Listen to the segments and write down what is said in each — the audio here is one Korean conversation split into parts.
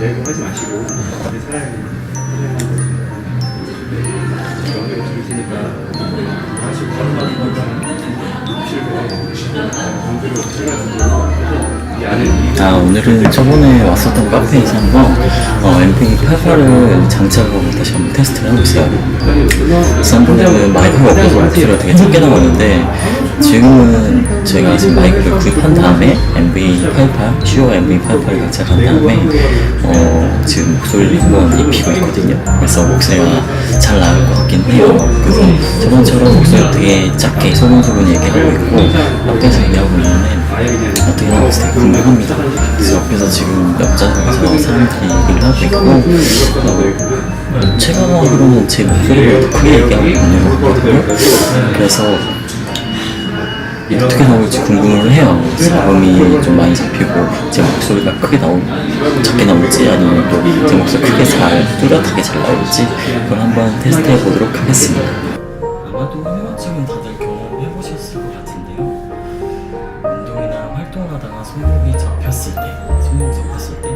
내고 하지 마시고 내 사랑이 영역을 주시니까 다시 들어가서 이 안에 이아 오늘은 저번에 왔었던 카페에서 한번 어, MP88을 장착하고 다시 한번 테스트를 하고 있어요. 그래서 한 번에는 마이크가 없어서 목소리가 되게 작게 나왔는데 지금은 제가 지금 마이크를 구입한 다음에 MV88, 슈어 MV88을 장착한 다음에 어, 지금 목소리를 한번 입히고 있거든요 그래서 목소리가 잘 나올 것 같긴 해요 그래서 저번처럼 목소리가 되게 작게 소곤소곤 얘기하고 있고 옆에서 얘기하고 그냥 어떻게 나올지 되게 궁금합니다. 그래서 옆에서 지금 옆자리에서 사람들이 얘기를 하고 있고 어, 제가 알기로는 제 목소리가 더 크게 얘기하고 있는 것 같거든요. 그래서 어떻게 나올지 궁금을 해요. 음이 좀 많이 잡히고 제 목소리가 크게 나올 작게 나올지 아니면 또 제 목소리 크게 잘 뚜렷하게 잘 나올지 그걸 한번 테스트해 보도록 하겠습니다. 아마도 헤어짐은 다들 경험해 보셨을 것 같은데요. 운동이나 활동을 하다가 손목이 잡혔을 때, 손목이 잡혔을 때,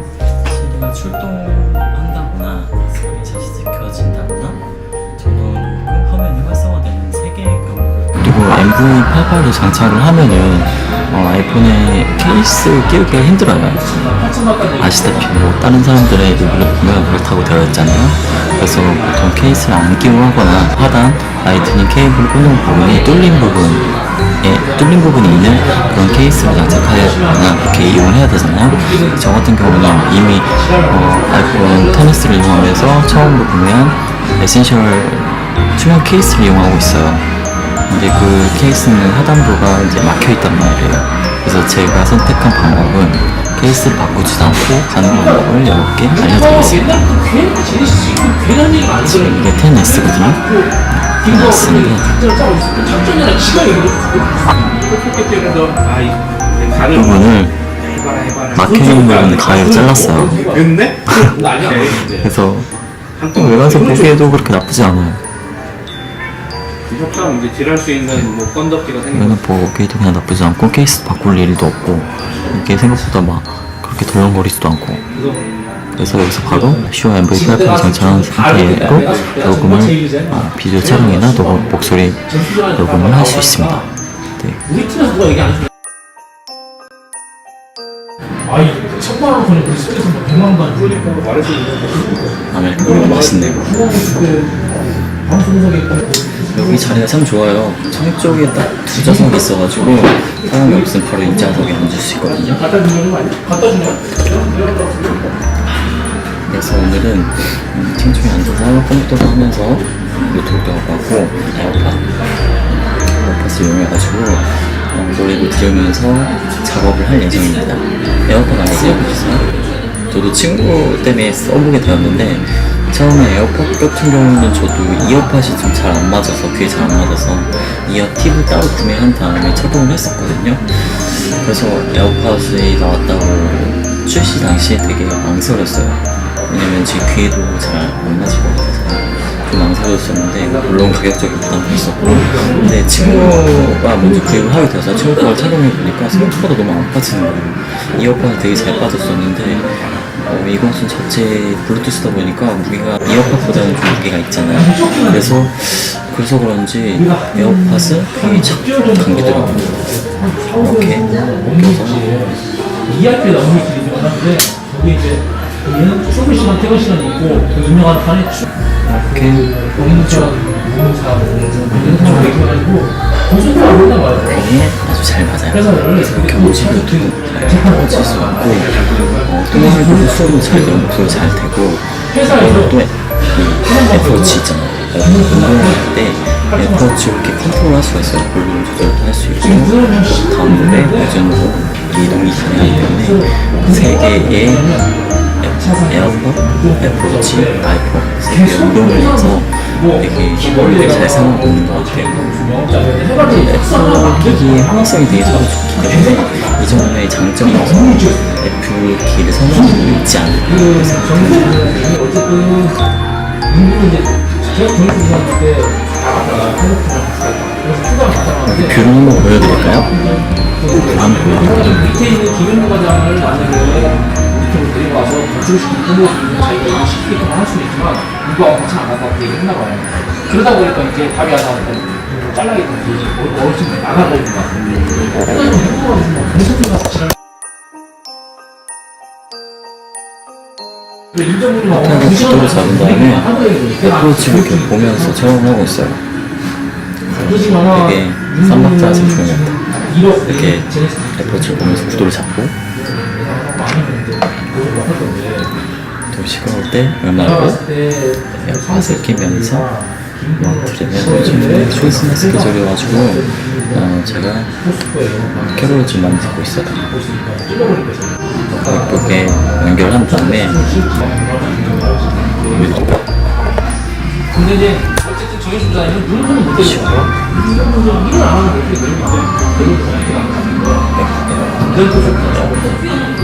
실내가 출동한다거나, 손이 다시 지켜진다거나, 988을 장착을 하면은 어, 아이폰에 케이스를 끼우기가 힘들어요. 아시다시피 뭐 다른 사람들의 리뷰를 보면 그렇다고 되어 있잖아요. 그래서 보통 케이스를 안 끼우거나 하단 라이트닝 케이블 꽂는 부분이 뚫린 부분 예, 뚫린 부분이 있는 그런 케이스를 장착하거나 그렇게 이용을 해야 되잖아요. 저 같은 경우는 이미 어, 아이폰 테니스를 이용하면서 처음으로 구매한 에센셜 투명 케이스를 이용하고 있어요. 근데 그 케이스는 하단부가 이제 막혀 있단 말이에요. 그래서 제가 선택한 방법은 케이스를 바꾸지도 않고 가는 방법을 여러분께 알려드리겠습니다. 지금 이게 테니스거든요. 테니스인데 아이 가를 부분을 막혀있는 부분 가위로 잘랐어요. 그래서 외관상 보기에도 그렇게 나쁘지 않아요. 무조건 이제 딜할 수 있는 뭐 건덕지가 생긴 이거는 보기에도 그냥 나쁘지 않고 케이스 바꿀 일도 없고 이게 생각보다 막 그렇게 덜렁거리지도 않고 그래서 여기서 바로 슈어 MV8 장착한 상태로 녹음을 어, 비디오 촬영이나 녹음, 목소리 녹음을 할 수 있습니다. 네. 우리 팀에서 누가 얘기 안 해줘. 아이, 천만 원 돈이 우리 속에서 뭐 백만 원 주니까 말해서 이거 아메리카노 맛있네요. 방송석에 있고 여기 자리가 참 좋아요. 창 쪽에 딱 두 좌석이 있어가지고 사람이 없으면 바로 이 좌석에 앉을 수 있거든요. 그래서 오늘은 음, 창중에 앉아서 컴퓨터도 하면서 노트북도 하고 에어팟 에어팟을 이용해가지고 어, 노래도 들으면서 작업을 할 예정입니다. 에어팟 안에 에어팟이세요? 저도 친구 때문에 써보게 되었는데 처음에 에어팟 같은 경우는 저도 이어팟이 좀 잘 안 맞아서 귀에 잘 안 맞아서 이어 팁을 따로 구매한 다음에 착용을 했었거든요. 그래서 에어팟이 나왔다고 출시 당시에 되게 망설였어요. 왜냐면 제 귀에도 잘 안 맞을 것 같아서 좀 망설였었는데 물론 가격적인 부담도 있었고 근데 친구가 먼저 구입을 하게 돼서 친구 걸 착용해 보니까 생각보다 너무 안 빠지는 거예요. 이어팟이 되게 잘 빠졌었는데 어, 이것은 자체 블루투스다 보니까 무게가 이어팟보다는 좀 무게가 있잖아요. 그래서 그래서 그런지 에어팟은 귀에 착 감기더라고요. 이렇게 ERP 나오는 길이 들어갔는데 거기 이제 얘는 출근 시간, 퇴근 시간이 있고 그 유명한 판에 출 이렇게 공인처럼 공인사 이런 사람 얘기해가지 고 고속도로 안 된단 말이야. 귀에 아주 잘 맞아요. 회사를 그래서 경치도 잘 꽂을 수 있고 어, 통화도 수업도 잘 목소리 잘 되고 회사에서 또이 애플워치 있잖아요. 어, 운동할 때 애플워치 이렇게 컨트롤할 수가 있어요. 볼륨 조절도 할 수 있고 다음 노래 버전으로 이동이 가능하기 때문에 세 개의 에어팟, 애플워치, 아이폰 세개 연동을 해서 되게 되게 잘 사용하는 것 같아요. 기기의 호환성이 되게 서로 좋기 때문에 이 정도의 장점에서 애플 기기를 선호하는 있지 않을까 생각합니다. 어쨌든 이제 제가 때귤 한번 보여드릴까요? 귤 한번 보여드릴까요? 밑에 있는 김현무 과장을 만약에 유튜브로 데려가서 건축시키고 부모님 자기가 이거 시키게끔 할 수는 있지만 이거하고 같이 안 한다고 얘기 했나 봐요. 그러다 보니까 이제 답이 안 나오니까 뭐 잘라야겠지. 어르신 나가버리는 것 지랄 하고 속도를 잡은 다음에 어프로치를 이렇게 보면서 체험하고 있어요. 되게 쌈박자 제품이었다. 이렇게 어프로치를 보면서 구도를 잡고 또 시끄러울 때 음악을 에어팟을 끼면서 뭐 들으면 요즘 크리스마스 계절이어가지고 어, 제가 캐롤을 좀 많이 듣고 있어요. 예쁘게 연결한 다음에 근데 이제 어쨌든 정해준 자는 물건은 못 되죠. 물건은 일을 안 하는 게 되는 건데 그런 거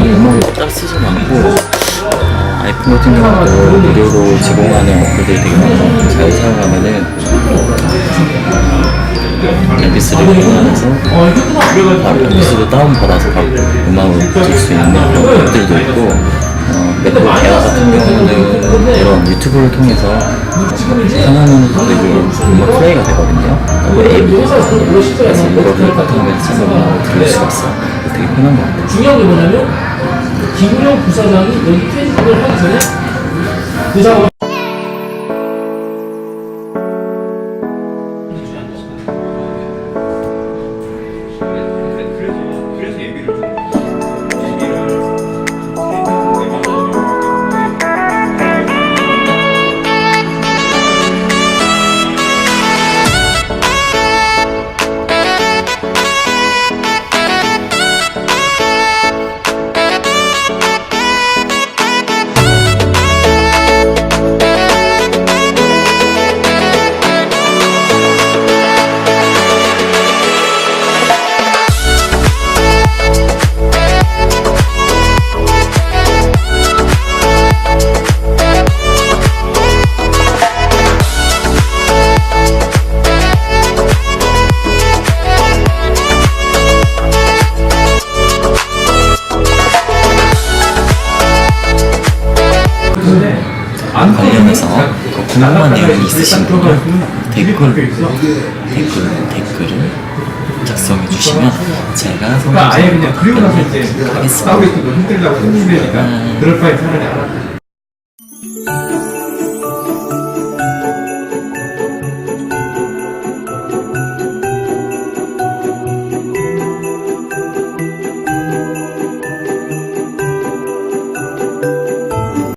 음악을 따로 쓰지 않고 어, 아이폰 같은 경우도 무료로 제공하는 어플들 되게 많아요. 잘 사용하면은 MP3를 보내면서 어, 끝나. 바로 MP3를 다운받아서 바로 음악을 들을 수 있는 그런 앱들도 있고 어, 맥북 에어 같은 경우는 이런 유튜브를 통해서 편안한 되게 음악 플레이가 되거든요. 그 앱이 있거든요. 그래서 이거를 바탕으로 쳐서 음악을 들을 수가 있어요. 되게 편한. 중요한 게 뭐냐면 김우영 부사장이 여기 퇴직을 하기 전에 그 작업 관련해서 그 궁금한 내용이 있으신 분은 댓글, 댓글, 댓글을 작성해 주시면 제가 그러니까 아예 그냥 그리고 나서 이제 하겠습니다. 싸우겠고 힘들다고 힘들니까 그럴 바에 차라리 알았다.